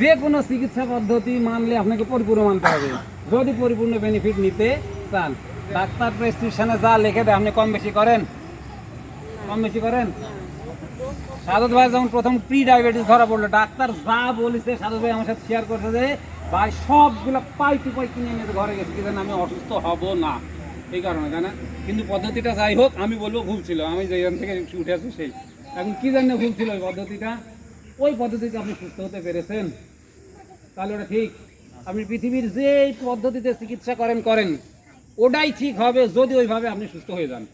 যে কোনো চিকিৎসা পদ্ধতি মানলে আপনাকে পরিপূর্ণ মানতে হবে। যদি পরিপূর্ণ বেনিফিট নিতে চান, ডাক্তার প্রেসক্রিপশনে যা লিখে দেয়, আপনি কম বেশি করেন? কম বেশি করেন? সাদত ভাই যখন প্রথম প্রি ডায়াবেটিস ধরা পড়ল, ডাক্তার যা বলেছে, সাদত ভাই আমার সাথে শেয়ার করছে যে, ভাই, সবগুলো পাই টু পাই কিনে নিয়ে ঘরে গেছি। কিন্তু আমি অসুস্থ হব না। এই কারণে তাই না কিন্তু পদ্ধতিটা যাই হোক, আমি বলব ভুল ছিল। আমি যেখান থেকে উঠে আসি সেই। এখন কি জানি ভুল ছিল ওই পদ্ধতিটা। ওই পদ্ধতিতে আপনি সুস্থ হতে পেরেছেন। তাহলে ওটা ঠিক। আপনি পৃথিবীর যে পদ্ধতিতে চিকিৎসা করেন করেন। ওটাই ঠিক হবে যদি ওইভাবে আপনি সুস্থ হয়ে যান।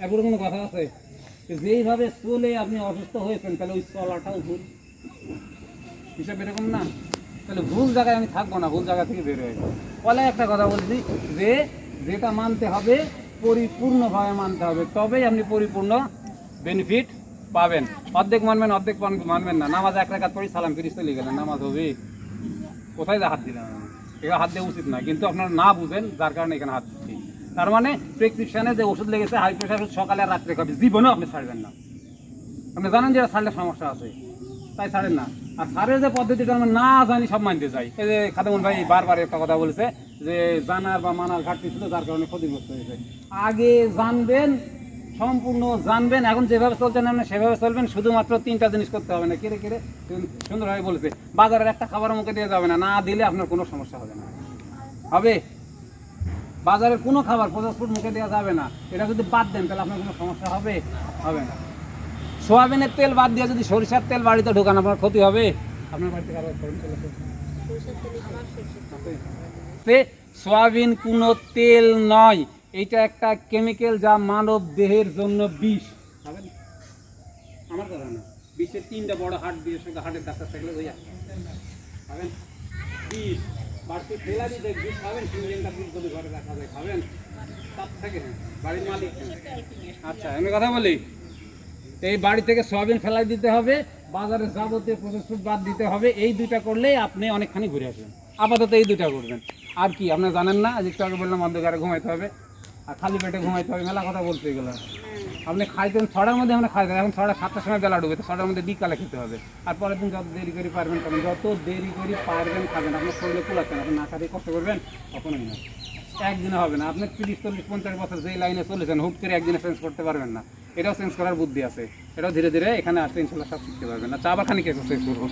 এরপরে কোনো কথা আছে? যেইভাবে চলে আপনি অসুস্থ হয়েছেন, তাহলে ওই চলাটাও ভুল। হিসাব এরকম না। তাহলে ভুল জায়গায় আমি থাকব না, ভুল জায়গা থেকে বের হয়ে ফলে একটা কথা বলছি, যে যেটা মানতে হবে, পরিপূর্ণভাবে মানতে হবে। তবেই আপনি পরিপূর্ণ বেনিফিট পাবেন। অর্ধেক মানবেন অর্ধেক মানবেন না। নামাজ এক রেখাত পড়ি সালাম ফিরিস চলে গেলেন। নামাজ হবে। কোথায় যা হাত আমি? এগুলো হাত দেওয়া উচিত না। কিন্তু আপনারা না বুঝেন, যার কারণে এখানে হাত দিচ্ছি। তার মানে প্রেসক্রিপশনে যে ওষুধ লেগেছে হাই প্রেশার ওষুধ সকালে আর রাত্রে খাবে জীবনেও আপনি ছাড়বেন না। আপনি জানেন যে ছাড়লে সমস্যা আছে। তাই ছাড়েন না। আর সারের যে পদ্ধতিটা আমরা না জানি, সব মানতে চাই। এই যে খাদামুন ভাই বারবার একটা কথা বলেছে যে, জানার বা মানার ঘাটতি ছিল, যার কারণে ক্ষতিগ্রস্ত হয়েছে। আগে জানবেন সম্পূর্ণ জানবেন এখন যেভাবে চলছেন আপনি সেভাবে চলবেন শুধুমাত্র তিনটা জিনিস করতে হবে না। কেড়ে কেড়ে সুন্দরভাবে বলেছে বাজারের একটা খাবার মুখে দিয়ে যাবে না না দিলে আপনার কোনো সমস্যা হবে না। হবে? বাজারের কোনো খাবার প্রসেস ফুড মুখে দেওয়া যাবে না। এটা যদি বাদ দেন তাহলে আপনার কোনো সমস্যা হবে? হবে না। সোয়াবিনের তেল বাদ দিয়ে যদি সরিষার তেল বাড়িতে ঢোকান আপনার ক্ষতি হবে? আপনার বাড়িতে কারও সোয়াবিন কোনো তেল নয়। এটা একটা কেমিক্যাল যা মানব দেহের জন্য বিষ। খাবেন? আমার কথা না। বিষের তিনটা বড় হাট দিয়ে সঙ্গে হাটের ডাক্তার থাকলে ওই খাবেন বিষ। বাড়তি ফেলা দিতে বিষ খাবেন সিলিন্ডার বিষ যদি ঘরে রাখা যায়, খাবেন? তার থাকে বাড়ির মালিক। আচ্ছা আমি কথা বলি। এই বাড়ি থেকে সয়াবিন ফেলাই দিতে হবে, বাজারে যাবতীয় প্রসেস বাদ দিতে হবে। এই দুইটা করলেই আপনি অনেকখানি ঘুরে আসবেন। আপাতত এই দুইটা করবেন। আর কি, আপনি জানেন না? আজ একটু আগে বললাম, অন্ধকারে ঘুমাইতে হবে। আর খালি পেটে ঘুমাইতে হবে, মেলা কথা বলতে এগুলো আপনি খাইতেন, ছটার মধ্যে আমরা খাইতেন, এখন ছটা সাতটার সময় বেলা তো ছটার মধ্যে বিকালে খেতে হবে। আর পরের দিন যত দেরি করে পারবেন তখন যত দেরি করে পারবেন খাবেন, আপনার শরীরে কুলাচ্ছেন, আপনি না খাতে কষ্ট করবেন, কখনোই না। একদিনে হবে না, আপনি তিরিশ, চল্লিশ, পঞ্চাশ বছর যেই লাইনে চলেছেন, হুট করে একদিনে চেঞ্জ করতে পারবেন না। এটাও চেঞ্জ করার বুদ্ধি আছে। এটাও ধীরে ধীরে এখানে আসলে ইনশাল্লাহ সব শিখতে পারবেন না। চা বা খানিক এক্সারসাইজ করব